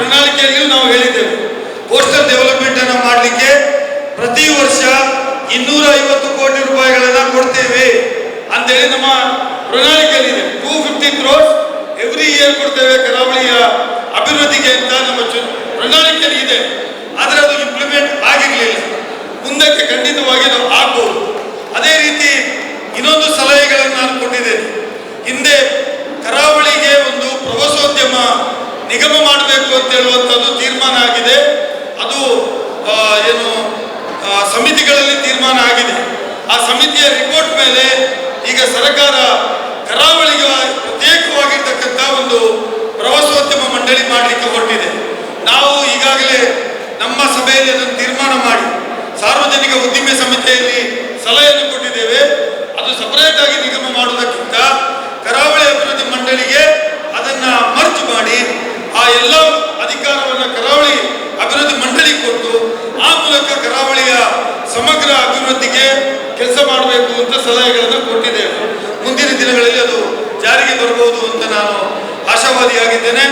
ಪ್ರಣಾಳಿಕೆಯಲ್ಲಿಯೂ ನಾವು ಹೇಳಿದ್ದೇವೆ. Coastal development ಅನ್ನು ಮಾಡಲಿಕ್ಕೆ ಪ್ರತಿ ವರ್ಷ ಇನ್ನೂರ ಐವತ್ತು ಕೋಟಿ ರೂಪಾಯಿಗಳನ್ನ ಕೊಡ್ತೇವೆ ಅಂತೇಳಿ ನಮ್ಮ ಪ್ರಣಾಳಿಕೆಯಲ್ಲಿ two fifty crores every year ಕೊಡ್ತೇವೆ ಕರಾವಳಿಯ ಅಭಿವೃದ್ಧಿಗೆ ಅಂತ ನಮ್ಮ ಪ್ರಣಾಳಿಕೆಯಲ್ಲಿ ಇದೆ. ಆದರೆ ಅದು ಇಂಪ್ಲಿಮೆಂಟ್ ಆಗಿರಲಿಲ್ಲ. ಮುಂದಕ್ಕೆ ಖಂಡಿತವಾಗಿ ನಾವು ಆಗ್ಬೋದು ಅದೇ ರೀತಿ ಇನ್ನೊಂದು ಸಲಹೆಗಳನ್ನು ನಾನು ಕೊಟ್ಟಿದ್ದೇನೆ ಹಿಂದೆ ಕರಾವಳಿಗೆ ಒಂದು ಪ್ರವಾಸೋದ್ಯಮ ನಿಗಮ ಮಾಡಬೇಕು ಅಂತ ಹೇಳುವಂಥದ್ದು ತೀರ್ಮಾನ ಆಗಿದೆ. ಅದು ಏನು ಸಮಿತಿಗಳಲ್ಲಿ ತೀರ್ಮಾನ ಆಗಿದೆ. ಆ ಸಮಿತಿಯ ರಿಪೋರ್ಟ್ ಮೇಲೆ ಈಗ ಸರ್ಕಾರ ಕರಾವಳಿಗೆ ಪ್ರತ್ಯೇಕವಾಗಿರ್ತಕ್ಕಂಥ ಒಂದು ಪ್ರವಾಸೋದ್ಯಮ ಮಂಡಳಿ ಮಾಡಲಿಕ್ಕೆ ಹೊರಟಿದೆ. ನಾವು ಈಗಾಗಲೇ ನಮ್ಮ ಸಭೆಯಲ್ಲಿ ಅದನ್ನು ತೀರ್ಮಾನ ಮಾಡಿ ಸಾರ್ವಜನಿಕ ಉದ್ದಿಮೆ ಸಮಿತಿಯಲ್ಲಿ ಸಲಹೆಯನ್ನು ಕೊಟ್ಟಿದ್ದೇವೆ. ಅದು ಸಪರೇಟ್ ಆಗಿ ನಿಗಮ ಮಾಡುವುದಕ್ಕಿಂತ ಕರಾವಳಿ ಅಭಿವೃದ್ಧಿ ಮಂಡಳಿಗೆ ಅದನ್ನ ಮರ್ಜ್ ಮಾಡಿ ಆ ಎಲ್ಲ ಅಧಿಕಾರವನ್ನು ಕರಾವಳಿ ಅಭಿವೃದ್ಧಿ ಮಂಡಳಿಗೆ ಕೊಟ್ಟು ಆ ಮೂಲಕ ಕರಾವಳಿಯ ಸಮಗ್ರ ಅಭಿವೃದ್ಧಿಗೆ ಕೆಲಸ ಮಾಡಬೇಕು ಅಂತ ಸಲಹೆಗಳನ್ನು ಕೊಟ್ಟಿದ್ದೇವೆ ಮುಂದಿನ ದಿನಗಳಲ್ಲಿ ಅದು ಜಾರಿಗೆ ಬರಬಹುದು ಅಂತ ನಾನು ಆಶಾವಾದಿಯಾಗಿದ್ದೇನೆ.